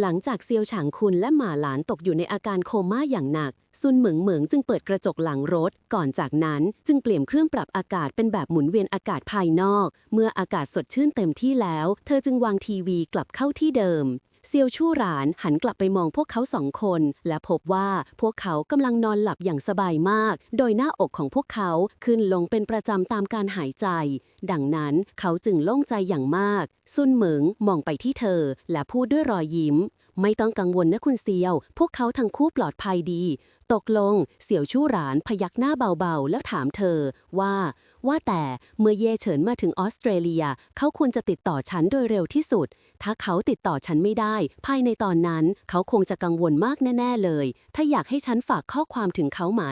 หลังจากเซียวฉางคุนและหมาหลานตกอยู่ในอาการโคม่าอย่างหนัก ซุนเหมิงเหมิงจึงเปิดกระจกหลังรถ ก่อนจากนั้นจึงเปลี่ยนเครื่องปรับอากาศเป็นแบบหมุนเวียนอากาศภายนอก เมื่ออากาศสดชื่นเต็มที่แล้ว เธอจึงวางทีวีกลับเข้าที่เดิม เซียวชู่หลานหันกลับไปมองพวกเขาสองคน และพบว่าพวกเขากำลังนอนหลับอย่างสบายมาก โดยหน้าอกของพวกเขาขึ้นลงเป็นประจำตามการหายใจ ดังนั้นเขาจึงโล่งใจอย่างมาก ซุนเหมิงมองไปที่เธอ และพูดด้วยรอยยิ้ม ไม่ต้องกังวลนะคุณเซียว พวกเขาทั้งคู่ปลอดภัยดี ตกลง เสี่ยวชู่หรานพยักหน้าเบาๆ แล้วถามเธอว่า ว่าแต่เมื่อเย่เฉินมาถึงออสเตรเลีย เขาควรจะติดต่อฉันโดยเร็วที่สุด ถ้าเขาติดต่อฉันไม่ได้ ภายในตอนนั้น เขาคงจะกังวลมากแน่ ๆเลย ถ้าอยากให้ฉันฝากข้อความถึงเขาไหม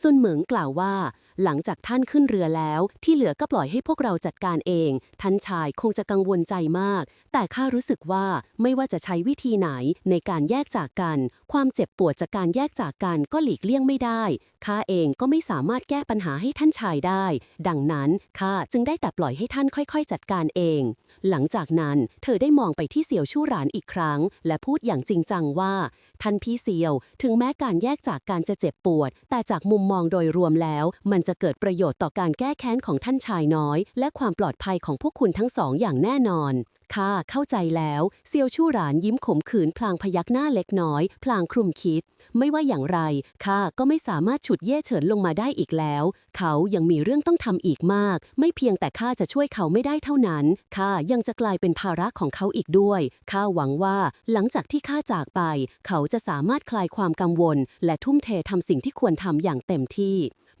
ซุนเหมิงกล่าวว่าหลังจากท่านขึ้นเรือแล้ว ที่เหลือก็ปล่อยให้พวกเราจัดการเอง ท่านชายคงจะกังวลใจมาก แต่ข้ารู้สึกว่าไม่ว่าจะใช้วิธีไหนในการแยกจากกัน ความเจ็บปวดจากการแยกจากกันก็หลีกเลี่ยงไม่ได้ข้าเองก็ไม่สามารถแก้ปัญหาให้ท่านชายได้ ดังนั้นข้าจึงได้แต่ปล่อยให้ท่านค่อยๆ จัดการเอง หลังจากนั้นเธอได้มองไปที่เสี่ยวชู่หรานอีกครั้ง และพูดอย่างจริงจังว่าท่านพี่เซียว ถึงแม้การแยกจากการจะเจ็บปวด แต่จากมุมมองโดยรวมแล้ว มันจะเกิดประโยชน์ต่อการแก้แค้นของท่านชายน้อย และความปลอดภัยของพวกคุณทั้งสองอย่างแน่นอน ค่ะ เข้าใจแล้ว เซียวชู่หรานยิ้มขมขื่นพลางพยักหน้าเล็กน้อย พลางคลุมคิด ไม่ว่าอย่างไรข้าก็ไม่สามารถฉุดเย่เฉินลงมาได้อีกแล้ว เขายังมีเรื่องต้องทำอีกมาก ไม่เพียงแต่ข้าจะช่วยเขาไม่ได้เท่านั้นข้ายังจะกลายเป็นภาระของเขาอีกด้วยข้าหวังว่า หลังจากที่ข้าจากไป เขาจะสามารถคลายความกังวล และทุ่มเททำสิ่งที่ควรทำอย่างเต็มที่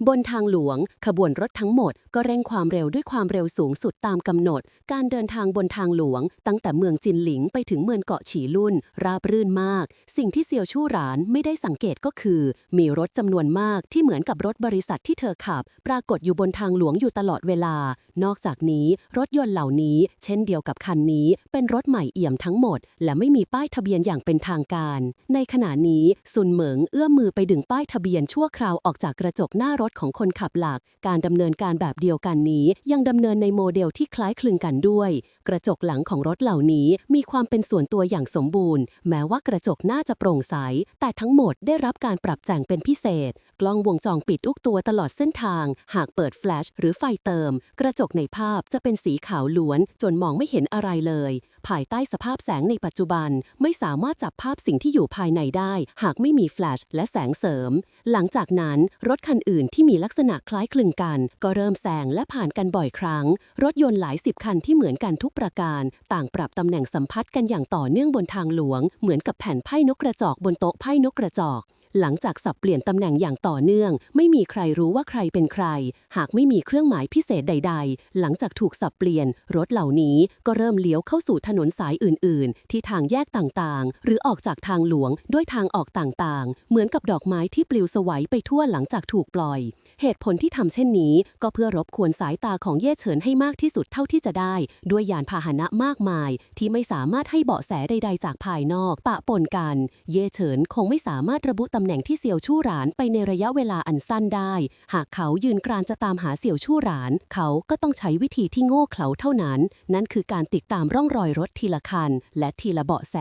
บนทางหลวง ขบวนรถทั้งหมดก็เร่งความเร็วด้วยความเร็วสูงสุดตามกำหนด การเดินทางบนทางหลวง ตั้งแต่เมืองจินหลิงไปถึงเมืองเกาะฉีลุ่น ราบรื่นมาก สิ่งที่เซียวชู่หรานไม่ได้สังเกตก็คือ มีรถจำนวนมากที่เหมือนกับรถบริษัทที่เธอขับ ปรากฏอยู่บนทางหลวงอยู่ตลอดเวลา นอกจากนี้ รถยนต์เหล่านี้ เช่นเดียวกับคันนี้ เป็นรถใหม่เอี่ยมทั้งหมด และไม่มีป้ายทะเบียนอย่างเป็นทางการ ในขณะนี้ซุนเหมิงเอื้อมมือไปดึงป้ายทะเบียนชั่วคราวออกจากกระจกหน้ารรถของคนขับหลัก การดำเนินการแบบเดียวกันนี้ ยังดำเนินในโมเดลที่คล้ายคลึงกันด้วย กระจกหลังของรถเหล่านี้มีความเป็นส่วนตัวอย่างสมบูรณ์ แม้ว่ากระจกน้าจะโปร่งใส แต่ทั้งหมดได้รับการปรับแต่งเป็นพิเศษ กล้องวงจรปิดทุกตัวตลอดเส้นทาง หากเปิดแฟลชหรือไฟเติม กระจกในภาพจะเป็นสีขาวล้วน จนมองไม่เห็นอะไรเลยภายใต้สภาพแสงในปัจจุบันไม่สามารถจับภาพสิ่งที่อยู่ภายในได้ หากไม่มีแฟลชและแสงเสริม หลังจากนั้นรถคันอื่นที่มีลักษณะคล้ายคลึงกัน ก็เริ่มแซงและผ่านกันบ่อยครั้ง รถยนต์หลายสิบคันที่เหมือนกันทุกประการ ต่างปรับตำแหน่งสัมพัทธ์กันอย่างต่อเนื่องบนทางหลวง เหมือนกับแผ่นไพ่นกกระจอกบนโต๊ะไพ่นกกระจอก หลังจากสับเปลี่ยนตำแหน่งอย่างต่อเนื่อง ไม่มีใครรู้ว่าใครเป็นใคร หากไม่มีเครื่องหมายพิเศษใด ๆ หลังจากถูกสับเปลี่ยน รถเหล่านี้ก็เริ่มเลี้ยวเข้าสู่ถนนสายอื่น ๆ ที่ทางแยกต่าง ๆ หรือออกจากทางหลวงด้วยทางออกต่าง ๆ เหมือนกับดอกไม้ที่ปลิวสวัยไปทั่วหลังจากถูกปล่อย เหตุผลที่ทำเช่นนี้ก็เพื่อรบกวนสายตาของเย่เฉินให้มากที่สุดเท่าที่จะได้ ด้วยยานพาหนะมากมาย ที่ไม่สามารถให้เบาะแสใด ๆ จากภายนอกปะปนกัน เย่เฉินคงไม่สามารถระบุตำแหน่งที่เสี่ยวชู่หรานไปในระยะเวลาอันสั้นได้ หากเขายืนกรานจะตามหาเสี่ยวชู่หราน เขาก็ต้องใช้วิธีที่โง่เขลาเท่านั้น นั่นคือการติดตามร่องรอยรถทีละคัน และทีละเบาะแส